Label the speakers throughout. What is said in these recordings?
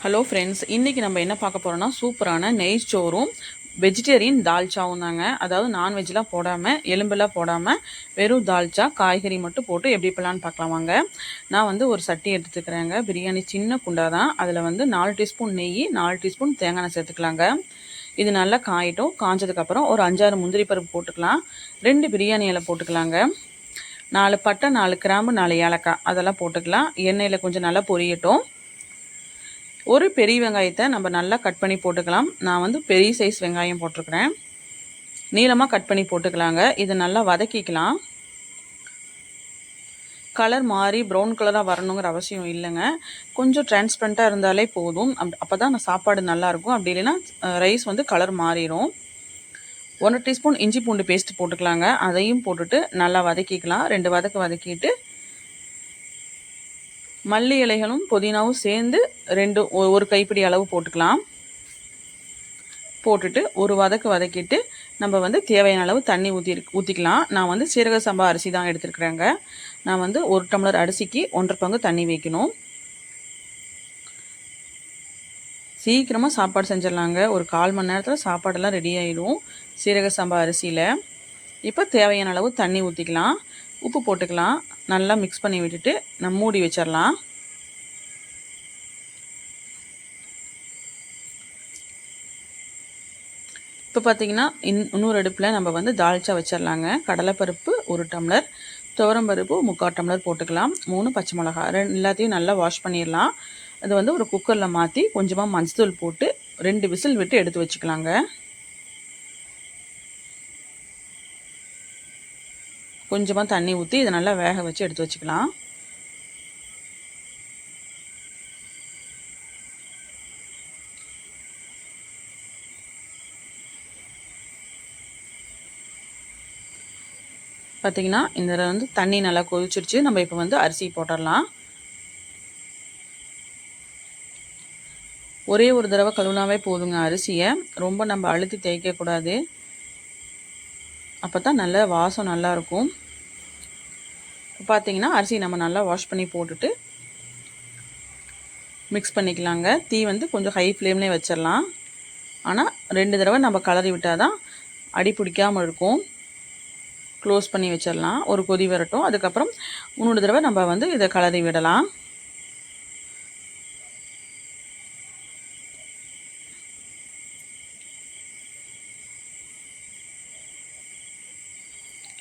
Speaker 1: Hello friends இன்றைக்கி நம்ம என்ன பார்க்க போகிறோம்னா சூப்பரான நெய் சோறும் வெஜிடேரியன் தால்ச்சாவும் தாங்க. அதாவது நான்வெஜ்லாம் போடாமல் எலும்பெல்லாம் போடாமல் வெறும் தால்ச்சா காய்கறி மட்டும் போட்டு எப்படி பண்ணலான்னு பார்க்கலாம் வாங்க. நான் வந்து ஒரு சட்டி எடுத்துக்கிறேங்க. பிரியாணி சின்ன குண்டா தான். அதில் வந்து நாலு டீஸ்பூன் நெய் நாலு டீஸ்பூன் தேங்காய் எண்ணெய் சேர்த்துக்கலாங்க. இது நல்லா காயட்டும். காஞ்சதுக்கப்புறம் ஒரு அஞ்சாறு முந்திரி பருப்பு போட்டுக்கலாம். ரெண்டு பிரியாணி இலை போட்டுக்கலாங்க. நாலு பட்டை நாலு கிராம்பு நாலு ஏலக்காய். அதெல்லாம் போட்டுக்கலாம். எண்ணெயில் கொஞ்சம் நல்லா பொரியட்டும். ஒரு பெரிய வெங்காயத்தை நம்ம நல்லா கட் பண்ணி போட்டுக்கலாம். நான் வந்து பெரிய சைஸ் வெங்காயம் போட்டிருக்கிறேன். நீளமாக கட் பண்ணி போட்டுக்கலாங்க. இதை நல்லா வதக்கிக்கலாம். கலர் மாறி ப்ரௌன் கலராக வரணுங்கிற அவசியம் இல்லைங்க. கொஞ்சம் டிரான்ஸ்பரண்ட்டாக இருந்தாலே போதும். அப் அப்போ தான் சாப்பாடு நல்லாயிருக்கும் அப்படி இல்லைன்னா ரைஸ் வந்து கலர் மாறிடும் ஒன்றரை டீஸ்பூன் இஞ்சி பூண்டு பேஸ்ட் போட்டுக்கலாங்க. அதையும் போட்டுட்டு நல்லா வதக்கிக்கலாம். ரெண்டு வதக்கு வதக்கிட்டு மல்லி இலைகளும் புதினாவும் சேர்ந்து ரெண்டு ஒரு கைப்பிடி அளவு போட்டுக்கலாம். போட்டுட்டு ஒரு வதக்கு வதக்கிட்டு நம்ம வந்து தேவையான அளவு தண்ணி ஊற்றி ஊற்றிக்கலாம் நான் வந்து சீரக சம்பா அரிசி தான் எடுத்துருக்குறேங்க. நான் வந்து ஒரு டம்ளர் அரிசிக்கு ஒன்றரை பங்கு தண்ணி வைக்கணும். சீக்கிரமாக சாப்பாடு செஞ்சிடலாங்க. ஒரு கால் மணி நேரத்தில் சாப்பாடெல்லாம் ரெடி ஆகிடும் சீரக சம்பா அரிசியில். இப்போ தேவையான அளவு தண்ணி ஊற்றிக்கலாம் உப்பு போட்டுக்கலாம். நல்லா மிக்ஸ் பண்ணி விட்டுட்டு நம்ம மூடி வச்சிடலாம் இப்போ பார்த்தீங்கன்னா இன் இன்னொரு அடுப்பில் நம்ம வந்து தால்ச்சா வச்சிடலாங்க கடலைப்பருப்பு ஒரு டம்ளர் துவரம்பருப்பு முக்கால் டம்ளர் போட்டுக்கலாம். மூணு பச்சை மிளகா ரெண்டு எல்லாத்தையும் நல்லா வாஷ் பண்ணிடலாம் அது வந்து ஒரு குக்கரில் மாற்றி கொஞ்சமாக மஞ்சத்தூள் போட்டு ரெண்டு விசில் விட்டு எடுத்து வச்சுக்கலாங்க. கொஞ்சமாக தண்ணி ஊற்றி இதை நல்லா வேக வச்சு எடுத்து வச்சுக்கலாம். பார்த்திங்கன்னா இந்த வந்து தண்ணி நல்லா கொதிச்சிருச்சு. நம்ம இப்போ வந்து அரிசி போட்டுடலாம். ஒரே ஒரு தடவை கழுவுனாவே போதுங்க அரிசியை. ரொம்ப நம்ம அழுத்தி தேய்க்கக்கூடாது. அப்போ தான் நல்ல வாசம் நல்லாயிருக்கும் பார்த்தீங்கன்னா அரிசி நம்ம நல்லா வாஷ் பண்ணி போட்டுட்டு மிக்ஸ் பண்ணிக்கலாங்க. தீ வந்து கொஞ்சம் ஹை ஃப்ளேம்லேயே வச்சிடலாம் ஆனால் ரெண்டு தடவை நம்ம கலரி விட்டால் தான் அடி பிடிக்காமல் இருக்கும். க்ளோஸ் பண்ணி வச்சிடலாம் ஒரு கொதி வரட்டும். அதுக்கப்புறம் மூணு தடவை நம்ம வந்து இதை கலரி விடலாம்.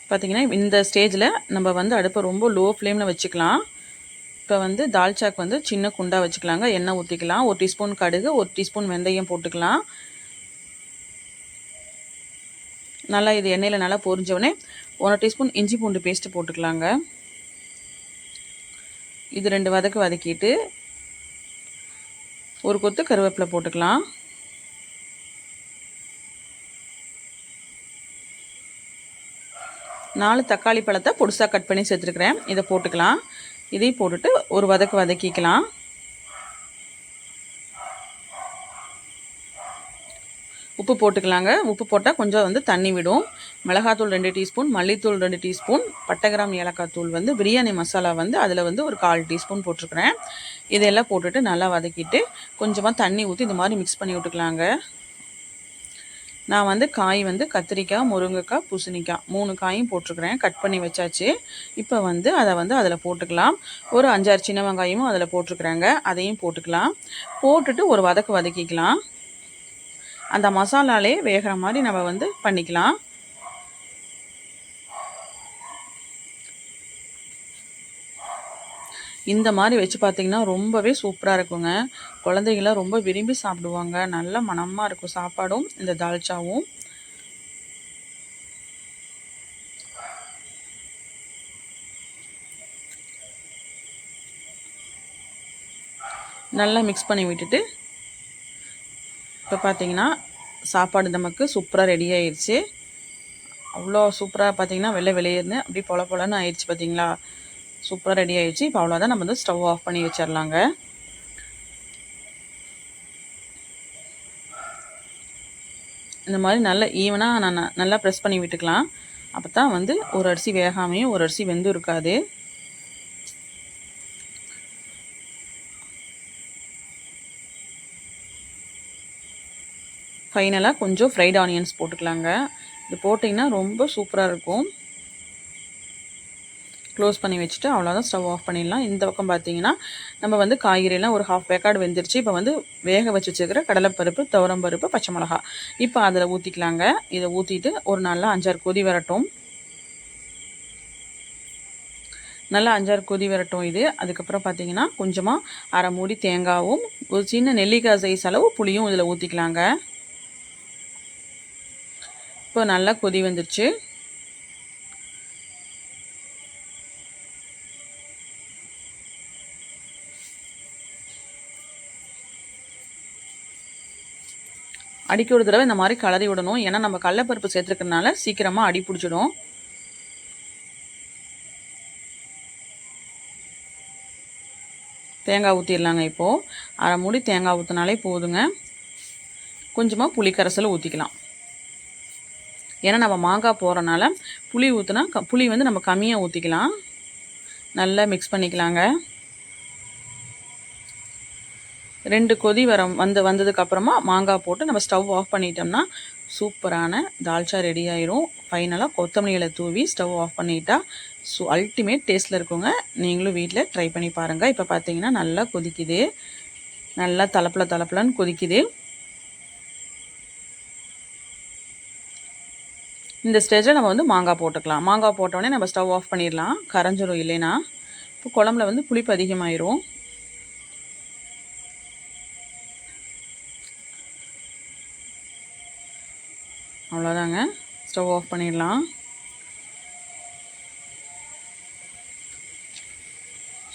Speaker 1: பார்த்திங்கன்னா இந்த ஸ்டேஜில் நம்ம வந்து அடுப்பை ரொம்ப லோ ஃப்ளேமில் வச்சுக்கலாம். இப்போ வந்து தால்ச்சாக்கு வந்து சின்ன குண்டாக வச்சுக்கலாங்க. எண்ணெய் ஊற்றிக்கலாம் ஒரு டீஸ்பூன் கடுகு ஒரு டீஸ்பூன் வெந்தயம் போட்டுக்கலாம். நல்லா இது எண்ணெயில் நல்லா பொரிஞ்சவுடனே ஒன்றரை டீஸ்பூன் இஞ்சி பூண்டு பேஸ்ட்டு போட்டுக்கலாங்க. இது ரெண்டு வதக்கு வதக்கிட்டு ஒரு கொத்து கருவேப்பிலை போட்டுக்கலாம். நாலு தக்காளி பழத்தை பொடிசாக கட் பண்ணி சேர்த்துருக்குறேன். இதை போட்டுக்கலாம். இதையும் போட்டுட்டு ஒரு வதக்கு வதக்கிக்கலாம். உப்பு போட்டுக்கலாங்க. உப்பு போட்டால் கொஞ்சம் வந்து தண்ணி விடும். மிளகாத்தூள் ரெண்டு டீஸ்பூன் மல்லித்தூள் ரெண்டு டீஸ்பூன் பட்டைகிராம் ஏலக்காய் தூள் வந்து பிரியாணி மசாலா வந்து அதில் வந்து ஒரு கால் டீஸ்பூன் போட்டிருக்கிறேன். இதெல்லாம் போட்டுட்டு நல்லா வதக்கிட்டு கொஞ்சமாக தண்ணி ஊற்றி இந்த மாதிரி மிக்ஸ் பண்ணி விட்டுக்கலாங்க. நான் வந்து காய் வந்து கத்திரிக்காய் முருங்கைக்காய் பூசணிக்காய் மூணு காயும் போட்டிருக்கிறேன். கட் பண்ணி வச்சாச்சு. இப்போ வந்து அதை வந்து அதில் போட்டுக்கலாம். ஒரு அஞ்சாறு சின்ன வெங்காயமும் அதில் போட்டிருக்கிறாங்க. அதையும் போட்டுக்கலாம். போட்டுட்டு ஒரு வதக்கு வதக்கிக்கலாம். அந்த மசாலாலே வேகிற மாதிரி நம்ம வந்து பண்ணிக்கலாம். இந்த மாதிரி வச்சு பார்த்திங்கன்னா ரொம்பவே சூப்பராக இருக்குங்க. குழந்தைங்களாம் ரொம்ப விரும்பி சாப்பிடுவாங்க. நல்ல மனமாக இருக்கும் சாப்பாடும் இந்த தால்ச்சாவும். நல்லா மிக்ஸ் பண்ணி விட்டுட்டு இப்போ பார்த்தீங்கன்னா சாப்பாடு நமக்கு சூப்பராக ரெடி ஆயிடுச்சு அவ்வளோ சூப்பராக பார்த்தீங்கன்னா வெள்ளை வெளியேருந்து அப்படி பொல பொலன்னு ஆயிடுச்சு பார்த்தீங்களா சூப்பராக ரெடி ஆகிடுச்சு இப்போ அவ்வளோதான் நம்ம வந்து ஸ்டவ் ஆஃப் பண்ணி வச்சிடலாங்க இந்த மாதிரி நல்லா ஈவனாக நான் நல்லா ப்ரெஸ் பண்ணி விட்டுக்கலாம். அப்போ தான் வந்து ஒரு அரிசி வேகாமையும் ஒரு அரிசி வெந்தும் இருக்காது. ஃபைனலாக கொஞ்சம் ஃப்ரைட் ஆனியன்ஸ் போட்டுக்கலாங்க. இது போட்டிங்கன்னா ரொம்ப சூப்பராக இருக்கும். க்ளோஸ் பண்ணி வச்சுட்டு அவ்வளோதான் ஸ்டவ் ஆஃப் பண்ணிடலாம். இந்த பக்கம் பார்த்தீங்கன்னா நம்ம வந்து காய்கறியெல்லாம் ஒரு ஹாஃப் பேக்கார்டு வெந்துருச்சு. இப்போ வந்து வேக வச்சு வச்சுக்கிற கடலைப்பருப்பு துவரம்பருப்பு பச்சை மிளகா இப்போ அதில் ஊற்றிக்கலாங்க இதை ஊற்றிட்டு ஒரு நாளில் அஞ்சாறு கொதி வரட்டும். நல்லா அஞ்சாறு கொதி வரட்டும் இது. அதுக்கப்புறம் பார்த்தீங்கன்னா கொஞ்சமாக அரை மூடி தேங்காவும் ஒரு சின்ன நெல்லிக்காய் சைஸ் அளவு புளியும் இதில் ஊற்றிக்கலாங்க இப்போ நல்லா கொதி வந்துருச்சு. அடிக்க ஒரு தடவை இந்த மாதிரி கலரி விடணும். ஏன்னா நம்ம கடலப்பருப்பு சேர்த்துருக்கறனால சீக்கிரமாக அடி பிடிச்சிடும். தேங்காய் ஊற்றிடலாங்க இப்போது அரை மூடி தேங்காய் ஊற்றினாலே போதுங்க. கொஞ்சமாக புளி கரைசல் ஊற்றிக்கலாம் ஏன்னா நம்ம மாங்காய் போகிறனால புளி ஊற்றினா க புளி வந்து நம்ம கம்மியாக ஊற்றிக்கலாம் நல்லா மிக்ஸ் பண்ணிக்கலாங்க. ரெண்டு கொதி வர வந்து வந்ததுக்கப்புறமா மாங்காய் போட்டு நம்ம ஸ்டவ் ஆஃப் பண்ணிட்டோம்னா சூப்பரான தால்ச்சா ரெடி ஆயிரும். ஃபைனலாக கொத்தமல்லியில் தூவி ஸ்டவ் ஆஃப் பண்ணிட்டா ஸோ அல்டிமேட் டேஸ்ட்டில் இருக்குங்க. நீங்களும் வீட்டில் ட்ரை பண்ணி பாருங்கள் இப்போ பார்த்தீங்கன்னா நல்லா கொதிக்குது. நல்லா தலப்பில் தலப்பிலன்னு கொதிக்குது. இந்த ஸ்டேஜில் நம்ம வந்து மாங்காய் போட்டுக்கலாம். மாங்காய் போட்டோடனே நம்ம ஸ்டவ் ஆஃப் பண்ணிடலாம். கரைஞ்சிரும் இல்லைன்னா. இப்போ குழம்புல வந்து புளிப்பு அதிகமாயிரும். அவ்வளோதாங்க. ஸ்டவ் ஆஃப் பண்ணிடலாம்.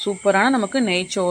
Speaker 1: சூப்பரான நமக்கு நெய்ச்சோறு